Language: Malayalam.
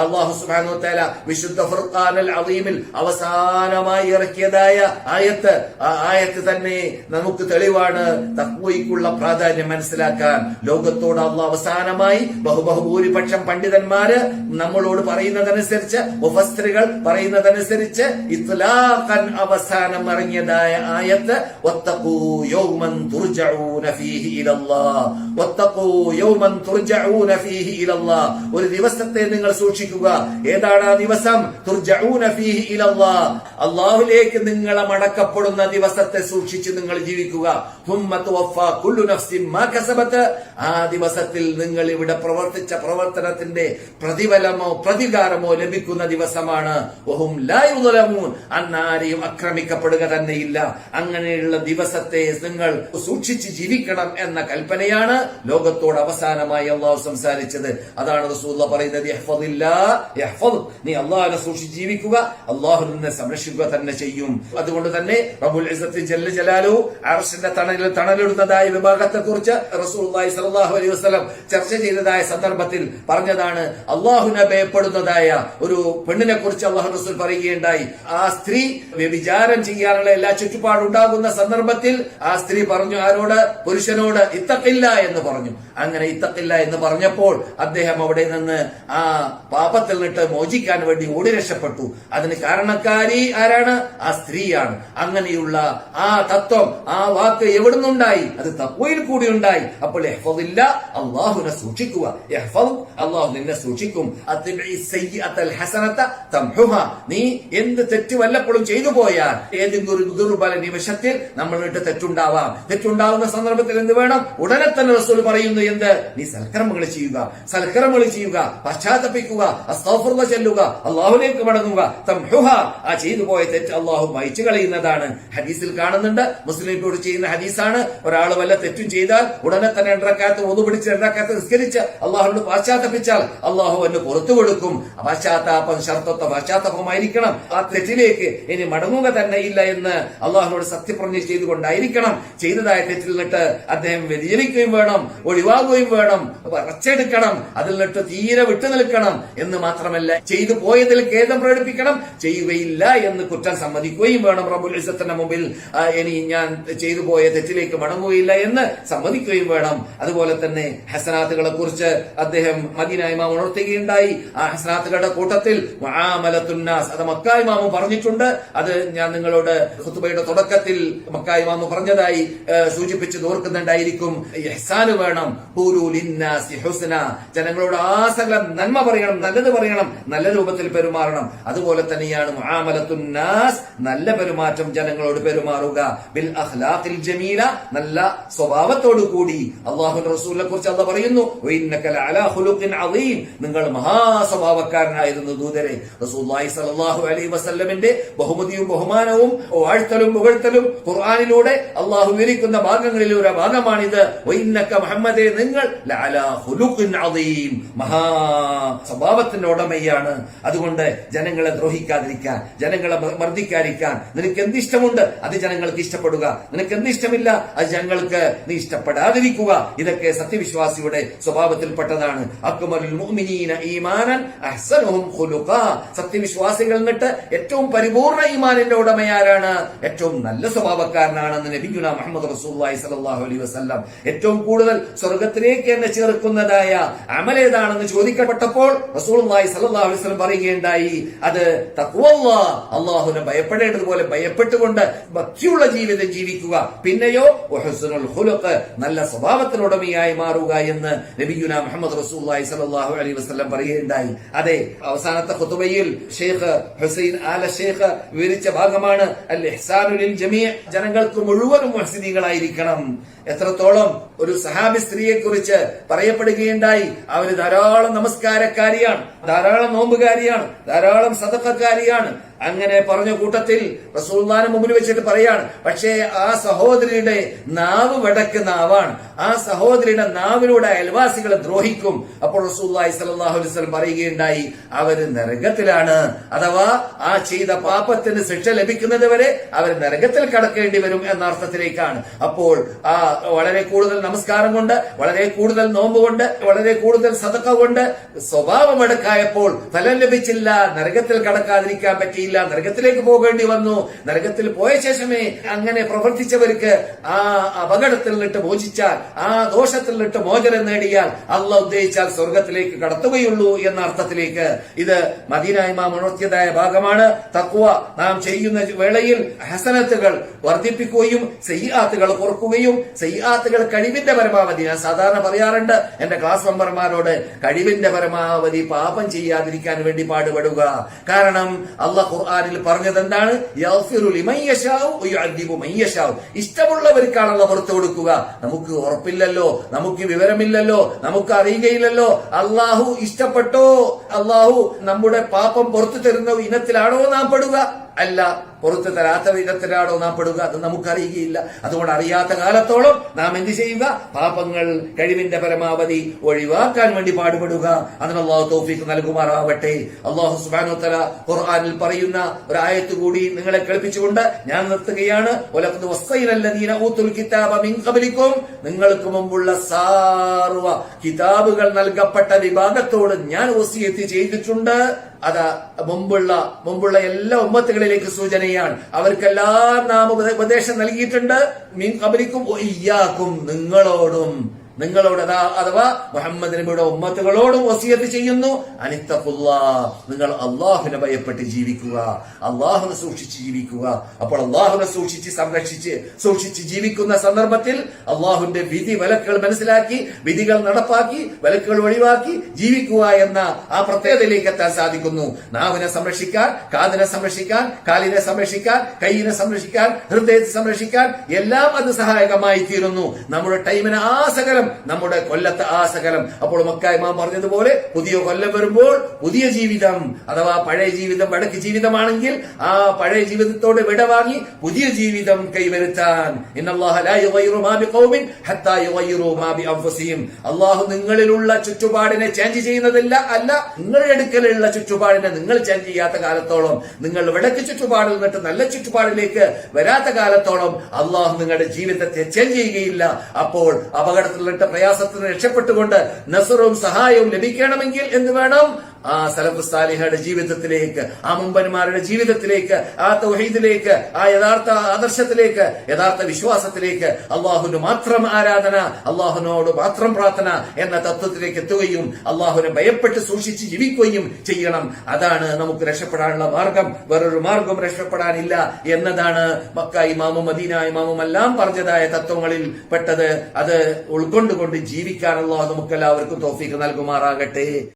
അള്ളാഹു സുബാനു തല വിശുദ്ധ ഫുർഖാൻ അൽ അലീമിൽ അവസാനമായി ഇറക്കിയതായ ആയത്ത്. ആ ആയത്ത് തന്നെ നമുക്ക് തെളിവാണ്. തക്വയ്ക്കുള്ള പ്രാധാന്യം മനസ്സിലാക്കാൻ. ലോകത്തോട് അള്ളാഹ് അവസാനമായി ബഹുബഹുഭൂരിപക്ഷം പണ്ഡിതന്മാര് നമ്മളോട് പറയുന്നതനുസരിച്ച് ഉപസ്ത്രീകൾ പറയുന്നതനുസരിച്ച് ഇത്ലാഖൻ അവസാനം ഇറങ്ങിയതായ ആയത്ത് വത്തഖൂ യൗമൻ തുർജഊന ഫീഹി യൗമൻ തുർജഊന ഫീഹി ഒരു ദിവസത്തെ നിങ്ങൾ സൂക്ഷിക്കുക സൂക്ഷിക്കുക ഏതാണ് ആ ദിവസം? അള്ളാഹുലേക്ക് നിങ്ങളെ മടക്കപ്പെടുന്ന ദിവസത്തെ സൂക്ഷിച്ച് നിങ്ങൾ ജീവിക്കുക. ആ ദിവസത്തിൽ നിങ്ങൾ ഇവിടെ പ്രവർത്തിച്ച പ്രവർത്തനത്തിന്റെ പ്രതിഫലമോ പ്രതികാരമോ ലഭിക്കുന്ന ദിവസമാണ്. അന്നാരെയും അക്രമിക്കപ്പെടുക തന്നെയില്ല. അങ്ങനെയുള്ള ദിവസത്തെ നിങ്ങൾ സൂക്ഷിച്ച് ജീവിക്കണം എന്ന കൽപ്പനയാണ് ലോകത്തോട് അവസാനമായി അള്ളാഹു സംസാരിച്ചത്. അതാണ് റസൂള്ള പറയുന്നത് നീ അള്ളാഹിനെ സൂക്ഷിച്ച് ജീവിക്കുക അള്ളാഹു നിന്നെ സംരക്ഷിക്കുക തന്നെ ചെയ്യും. അതുകൊണ്ട് തന്നെ റബുൽ ജല്ല ജലാലു അർഷിന്റെ തണലിൽ തണലെടുത്തതായ വിഭാഗത്തെ കുറിച്ച് റസൂൽ സലാഹു അലൈഹി വസ്ലം ചർച്ച ചെയ്തതായ സന്ദർഭത്തിൽ പറഞ്ഞതാണ് അള്ളാഹുനെ ഭയപ്പെടുന്നതായ ഒരു പെണ്ണിനെ കുറിച്ച് അള്ളാഹു റസൂൽ പറയുകയുണ്ടായി. ആ സ്ത്രീ വ്യഭിചാരം ചെയ്യാനുള്ള എല്ലാ ചുറ്റുപാടുണ്ടാകുന്ന സന്ദർഭത്തിൽ ആ സ്ത്രീ പറഞ്ഞു ആരോട്? പുരുഷനോട് ഇത്തക്കില്ല എന്ന് പറഞ്ഞു. അങ്ങനെ ഇത്തക്കില്ല എന്ന് പറഞ്ഞപ്പോൾ അദ്ദേഹം അവിടെ നിന്ന് ആ പാപത്തിൽ നിന്നിട്ട് മോചിക്കാൻ വേണ്ടി ഓടി രക്ഷപ്പെട്ടു. അതിന് കാരണക്കാരി ആരാണ്? ആ സ്ത്രീയാണ്. അങ്ങനെയുള്ള ആ തത്വം ആ വാക്ക് എവിടുന്നുണ്ടായി? അത് തക്വയിൽ കൂടി ഉണ്ടായി. അപ്പോൾ യഹ്ഫദില്ല അള്ളാഹുനെ സൂക്ഷിക്കുക. യഹ്ഫദ് അള്ളാഹു നിന്നെ സൂക്ഷിക്കും. നീ എന്ത് തെറ്റ് വല്ലപ്പോഴും ചെയ്തു പോയാൽ ഏതെങ്കിലും ഒരു ദുർബല നിമിഷത്തിൽ നമ്മളിട്ട് തെറ്റുണ്ടാവാം. തെറ്റുണ്ടാവുന്ന സന്ദർഭത്തിൽ എന്ത് വേണം? ഉടനെ തന്നെ റസൂൽ പറയുന്നു എന്ത്? നീ സൽക്കർമ്മങ്ങൾ ചെയ്യുക. സൽക്കർമ്മങ്ങൾ ചെയ്യുക. പശ്ചാത്തപിക്കുക. അസ്തഗ്ഫിറുല്ലാഹ് ചെല്ലുക അള്ളാഹുലേക്ക് മടങ്ങുക. തംഹുഹ ആ ചെയ്തു പോയ തെറ്റ് അള്ളാഹു മയച്ചു കളയുന്നതാണ്. ഹദീസിൽ കാണുന്നുണ്ട് മുസ്ലിം കൂടി ചെയ്യുന്ന ഹദീസാണ്. ഒരാൾ വല്ല തെറ്റും ചെയ്താൽ ഉടനെ തന്നെ രണ്ടക്കാലത്ത് ഒന്നു പിടിച്ച് രണ്ടക്കാലത്ത് നിസ്കരിച്ച് അള്ളാഹുവിനോട് പാശ്ചാത്തപിച്ചാൽ അള്ളാഹു എന്നെ പുറത്തു കൊടുക്കും. പശ്ചാത്താപം ശർത്തത്വ പശ്ചാത്തപമായിരിക്കണം. ആ തെറ്റിലേക്ക് ഇനി മടങ്ങുക തന്നെ ഇല്ല എന്ന് അള്ളാഹുനോട് സത്യപ്രതിജ്ഞ ചെയ്തുകൊണ്ടായിരിക്കണം. ചെയ്തതായ തെറ്റിൽ നിന്നിട്ട് അദ്ദേഹം വ്യതിചലിക്കുകയും വേണം ഒഴിവാകുകയും വേണം. റച്ചെടുക്കണം അതിൽ നിന്നിട്ട് തീരെ വിട്ടു നിൽക്കണം എന്ന് മാത്രമല്ല ചെയ്തു പോയതിൽ ഖേദം പ്രകടിപ്പിക്കണം. ചെയ്യുകയില്ല എന്ന് കുറ്റം സമ്മതിക്കുകയും വേണം റബുൽ ഇസത്തിന്റെ മുമ്പിൽ. ഇനി ഞാൻ ചെയ്തു പോയ തെറ്റിലേക്ക് മടങ്ങുകയില്ല എന്ന് സമ്മതിക്കുകയും വേണം. അതുപോലെ തന്നെ ഹസനാത്തുകളെ കുറിച്ച് അദ്ദേഹം മദീനായ്മ ഉണർത്തുകയുണ്ടായി. ആ ഹസനാത്തുകളുടെ കൂട്ടത്തിൽ മഹാമലത്തുന്നാസ് അത് മക്കായ്മാമു പറഞ്ഞിട്ടുണ്ട്. അത് ഞാൻ നിങ്ങളോട് ഹുത്തുബയുടെ തുടക്കത്തിൽ മക്കായ്മാമു പറഞ്ഞതായി സൂചിപ്പിച്ച് ഓർക്കുന്നുണ്ടായിരിക്കും. ഇഹ്സാന് വേണം. ഹുസ്ന. ജനങ്ങളോട് ആസകലം നന്മ പറയണം നല്ലത് പറയണം നല്ല രൂപത്തിൽ പെരുമാറണം. അതുപോലെ തന്നെയാണ് മുആമലത്തുന്നാസ് നല്ല പെരുമാറ്റം ജനങ്ങളോട് പെരുമാറുക. ബിൽ അഖ്ലാഖിൽ ജമീല നല്ല സ്വഭാവത്തോടു കൂടി. അള്ളാഹു റസൂലിനെ കുറിച്ച് അല്ല പറയുന്നു "വഇന്നക ലഅലാ ഖുലുഖിൻ അളീം നിങ്ങൾ മഹാസ്വഭാവക്കാരനായിരുന്നു ദൂതരെ. സ്വല്ലല്ലാഹു അലൈഹി വസല്ലമിന്റെ ബഹുമതിയും ബഹുമാനവും വാഴ്ത്തലും പുകഴ്ത്തലും ഖുർആാനിലൂടെ അള്ളാഹു വിവരിക്കുന്ന ഭാഗങ്ങളിൽ ഒരു ഭാഗമാണിത്. "വഇന്നക മുഹമ്മദേ നിങ്ങൾ മഹാ സ്വഭാവത്തിന്റെ ഉടമയാണ്. അതുകൊണ്ട് ജനങ്ങളെ ദ്രോഹിക്കാതിരിക്കാൻ ജനങ്ങളെ മർദ്ദിക്കാതിരിക്കാൻ നിനക്ക് എന്തിഷ്ടമുണ്ട്? അത് ജനങ്ങൾക്ക് ഇഷ്ടപ്പെടുക. നിനക്ക് എന്തിഷ്ടമില്ല? അത് ജനങ്ങൾക്ക് നീ ഇഷ്ടപ്പെടാതിരിക്കുക. ഇതൊക്കെ സത്യവിശ്വാസിയുടെ സ്വഭാവത്തിൽപ്പെട്ടതാണ്. സത്യവിശ്വാസികൾ എന്നിട്ട് ഏറ്റവും പരിപൂർണ ഈമാനിന്റെ ഉടമയാരാണ്. ഏറ്റവും നല്ല സ്വഭാവക്കാരനാണെന്ന് നബിഗുന മുഹമ്മദ് റസൂലുള്ളാഹി സലാഹു അലൈ വസല്ലം ഏറ്റവും കൂടുതൽ സ്വർഗത്തിലേക്ക് എന്നെ ചേർക്കുന്നതായ അമലേതാണെന്ന് ചോദിക്കപ്പെട്ടപ്പോൾ റസൂലുള്ളാഹി സല്ലാ അലൈഹി വസല്ലം പറയുകയുണ്ടായി അത് തക്വല്ല അള്ളാഹുനെ ഭയപ്പെടേണ്ടതുപോലെ ഭയപ്പെട്ടുകൊണ്ട് ഭക്തിയുള്ള ജീവിതം ജീവിക്കുക. പിന്നെയോ നല്ല സ്വഭാവത്തിനുടമയായി മാറുക എന്ന് നബിയുന മുഹമ്മദ് റസൂലുള്ളാഹി സല്ലാഹു അലൈഹി വസ്ലം പറയുകയുണ്ടായി. അതെ അവസാനത്തെ ഖുതുബയിൽ ഷെയ്ഖ് ഹുസൈൻ ആല ഷെയ്ഖ് വിവരിച്ച ഭാഗമാണ് അൽ ഇഹ്സാനു ലിൽ ജമീ ജനങ്ങൾക്ക് മുഴുവനും മുഹ്സിനീകളായിരിക്കണം എത്രത്തോളം ഒരു സഹാബി സ്ത്രീയെ കുറിച്ച് പറയപ്പെടുകയുണ്ടായി അവർ ധാരാളം നമസ്കാരക്കാരിയാണ്. ஈரான் ധാരാളം നോമ്പുകാരിയാണ് ധാരാളം സതക്കക്കാരിയാണ് അങ്ങനെ പറഞ്ഞ കൂട്ടത്തിൽ റസൂൽദാന് മുമ്പിൽ വെച്ചിട്ട് പറയാണ് പക്ഷേ ആ സഹോദരിയുടെ നാവ് വടക്ക് നാവാണ് ആ സഹോദരിയുടെ നാവിലൂടെ അയൽവാസികളെ ദ്രോഹിക്കും. അപ്പോൾ റസൂല്ലായി സലാഹു പറയുകയുണ്ടായി അവർ നരകത്തിലാണ്. അഥവാ ആ ചെയ്ത പാപത്തിന് ശിക്ഷ ലഭിക്കുന്നത് വരെ അവർ നരകത്തിൽ കടക്കേണ്ടി വരും എന്ന അർത്ഥത്തിലേക്കാണ്. അപ്പോൾ ആ വളരെ കൂടുതൽ നമസ്കാരം കൊണ്ട് വളരെ കൂടുതൽ നോമ്പ് കൊണ്ട് വളരെ കൂടുതൽ സതക്ക കൊണ്ട് സ്വഭാവമെടുക്കാൻ ഉണ്ടായപ്പോൾ ഫലം ലഭിച്ചില്ല. നരകത്തിൽ കടക്കാതിരിക്കാൻ പറ്റിയില്ല. നരകത്തിലേക്ക് പോകേണ്ടി വന്നു. നരകത്തിൽ പോയ ശേഷമേ അങ്ങനെ പ്രവർത്തിച്ചവർക്ക് ആ അപകടത്തിൽ നിന്നിട്ട് മോചിച്ചാൽ ആ ദോഷത്തിൽ നിന്നിട്ട് മോചനം നേടിയാൽ അള്ള ഉദ്ദേശിച്ചാൽ സ്വർഗത്തിലേക്ക് കടത്തുകയുള്ളൂ എന്ന അർത്ഥത്തിലേക്ക് ഇത് മദീനായ്മ ഉണർത്തിയതായ ഭാഗമാണ്. തക്വ നാം ചെയ്യുന്ന വേളയിൽ ഹസനത്തുകൾ വർദ്ധിപ്പിക്കുകയും സയ്യാത്തുകൾ കുറക്കുകയും സയ്യാത്തുകൾ കഴിവിന്റെ പരമാവധി ഞാൻ സാധാരണ പറയാറുണ്ട്. എന്റെ ക്ലാസ് മെമ്പർമാരോട് കഴിവിന്റെ പരമാവധി പാപം ചെയ്യാതിരിക്കാൻ വേണ്ടി പാടുപെടുക. കാരണം അള്ളാഹ് ഖുർആാനിൽ പറഞ്ഞത് എന്താണ്. ഇഷ്ടമുള്ളവർക്കാണല്ലോ പുറത്തു കൊടുക്കുക. നമുക്ക് ഉറപ്പില്ലല്ലോ നമുക്ക് വിവരമില്ലല്ലോ നമുക്ക് അറിയുകയില്ലല്ലോ. അള്ളാഹു ഇഷ്ടപ്പെട്ടോ? അള്ളാഹു നമ്മുടെ പാപം പുറത്തു തരുന്ന ഇനത്തിലാണോ നാം പെടുക? അല്ല. പുറത്തു തരാത്ത വിധത്തിലാണോ നാം പെടുക? അത് നമുക്കറിയുകയില്ല. അതുകൊണ്ട് അറിയാത്ത കാലത്തോളം നാം എന്ത് ചെയ്യുക? പാപങ്ങൾ കഴിവിന്റെ പരമാവധി ഒഴിവാക്കാൻ വേണ്ടി പാടുപെടുക. അതിന് അള്ളാഹു തൗഫീഖ് നൽകുമാറാവട്ടെ. അള്ളാഹു സുബാനോ തല ഖുർആനിൽ പറയുന്ന ഒരു ആയത്ത് കൂടി നിങ്ങളെ കേൾപ്പിച്ചുകൊണ്ട് ഞാൻ നിർത്തുകയാണ്. നിങ്ങൾക്ക് മുമ്പുള്ള സാർവ കിതാബുകൾ നൽകപ്പെട്ട വിഭാഗത്തോട് ഞാൻ വസിയത്ത് ചെയ്തിട്ടുണ്ട്. അത് മുമ്പുള്ള മുമ്പുള്ള എല്ലാ ഉമ്മത്തുകളിലേക്ക് സൂചനയാണ് അവർക്കെല്ലാം നാം ഉപദേ- ഉപദേശം നൽകിയിട്ടുണ്ട്. ഇയ്യാക്കും നിങ്ങളോടും. നിങ്ങളോട് അഥവാ മുഹമ്മദ് നബിയുടെ ഉമ്മത്തുകളോടും വസിയത്ത് ചെയ്യുന്നു. അനിത്തഫുല്ലാ നിങ്ങൾ അള്ളാഹുവിനെ ഭയപ്പെട്ട് ജീവിക്കുക. അള്ളാഹുനെ സൂക്ഷിച്ച് ജീവിക്കുക. അപ്പോൾ അള്ളാഹുനെ സൂക്ഷിച്ച് സംരക്ഷിച്ച് സൂക്ഷിച്ച് ജീവിക്കുന്ന സന്ദർഭത്തിൽ അള്ളാഹുവിന്റെ വിധി വിലക്കുകൾ മനസ്സിലാക്കി വിധികൾ നടപ്പാക്കി വിലക്കുകൾ ഒഴിവാക്കി ജീവിക്കുക എന്ന ആ പ്രത്യേകതയിലേക്ക് എത്താൻ സാധിക്കുന്നു. നാവിനെ സംരക്ഷിക്കാൻ കാതിനെ സംരക്ഷിക്കാൻ കാലിനെ സംരക്ഷിക്കാൻ കൈയിനെ സംരക്ഷിക്കാൻ ഹൃദയത്തെ സംരക്ഷിക്കാൻ എല്ലാം അത് സഹായകമായി തീരുന്നു നമ്മുടെ ടൈമിന് ആ സകലം നമ്മുടെ കൊല്ലത്തെ ആ സകലം. അപ്പോൾ മക്ക ഇമാം പറഞ്ഞതുപോലെ പുതിയ കൊല്ലം വരുമ്പോൾ പുതിയ ജീവിതം അഥവാ പഴയ ജീവിതം വടക്ക് ജീവിതമാണെങ്കിൽ ആ പഴയ ജീവിതത്തോട് വിടവാങ്ങി പുതിയ ജീവിതം കൈവരുത്താൻ. അല്ലാഹു നിങ്ങളിലുള്ള ചുറ്റുപാടിനെ ചേഞ്ച് ചെയ്യുന്നതല്ല അല്ല നിങ്ങളുടെ അടുക്കലുള്ള ചുറ്റുപാടിനെ നിങ്ങൾ ചേഞ്ച് ചെയ്യാത്ത കാലത്തോളം നിങ്ങൾ വിടക്ക് ചുറ്റുപാടിൽ നിന്നിട്ട് നല്ല ചുറ്റുപാടിലേക്ക് വരാത്ത കാലത്തോളം അള്ളാഹു നിങ്ങളുടെ ജീവിതത്തെ ചേഞ്ച് ചെയ്യുകയില്ല. അപ്പോൾ അപകടത്തിൽ നിന്ന് രക്ഷപ്പെട്ടുകൊണ്ട് നസറും സഹായവും ലഭിക്കണമെങ്കിൽ എന്ത് വേണം? ആ സലഫ് സാലിഹയുടെ ജീവിതത്തിലേക്ക് ആ മുമ്പന്മാരുടെ ജീവിതത്തിലേക്ക് ആ തൗഹീദിലേക്ക് ആ യഥാർത്ഥ ആദർശത്തിലേക്ക് യഥാർത്ഥ വിശ്വാസത്തിലേക്ക് അള്ളാഹുന് മാത്രം ആരാധന അള്ളാഹുനോട് മാത്രം പ്രാർത്ഥന എന്ന തത്വത്തിലേക്ക് എത്തുകയും അള്ളാഹുനെ ഭയപ്പെട്ട് സൂക്ഷിച്ച് ജീവിക്കുകയും ചെയ്യണം. അതാണ് നമുക്ക് രക്ഷപ്പെടാനുള്ള മാർഗം. വേറൊരു മാർഗം രക്ഷപ്പെടാനില്ല എന്നതാണ് മക്ക ഇമാമും മദീന ഇമാമും എല്ലാം പറഞ്ഞതായ തത്വങ്ങളിൽ പെട്ടത്. അത് ഉൾക്കൊണ്ടുകൊണ്ട് ജീവിക്കാനുള്ള നമുക്ക് എല്ലാവർക്കും തോഫീക്ക് നൽകുമാറാകട്ടെ.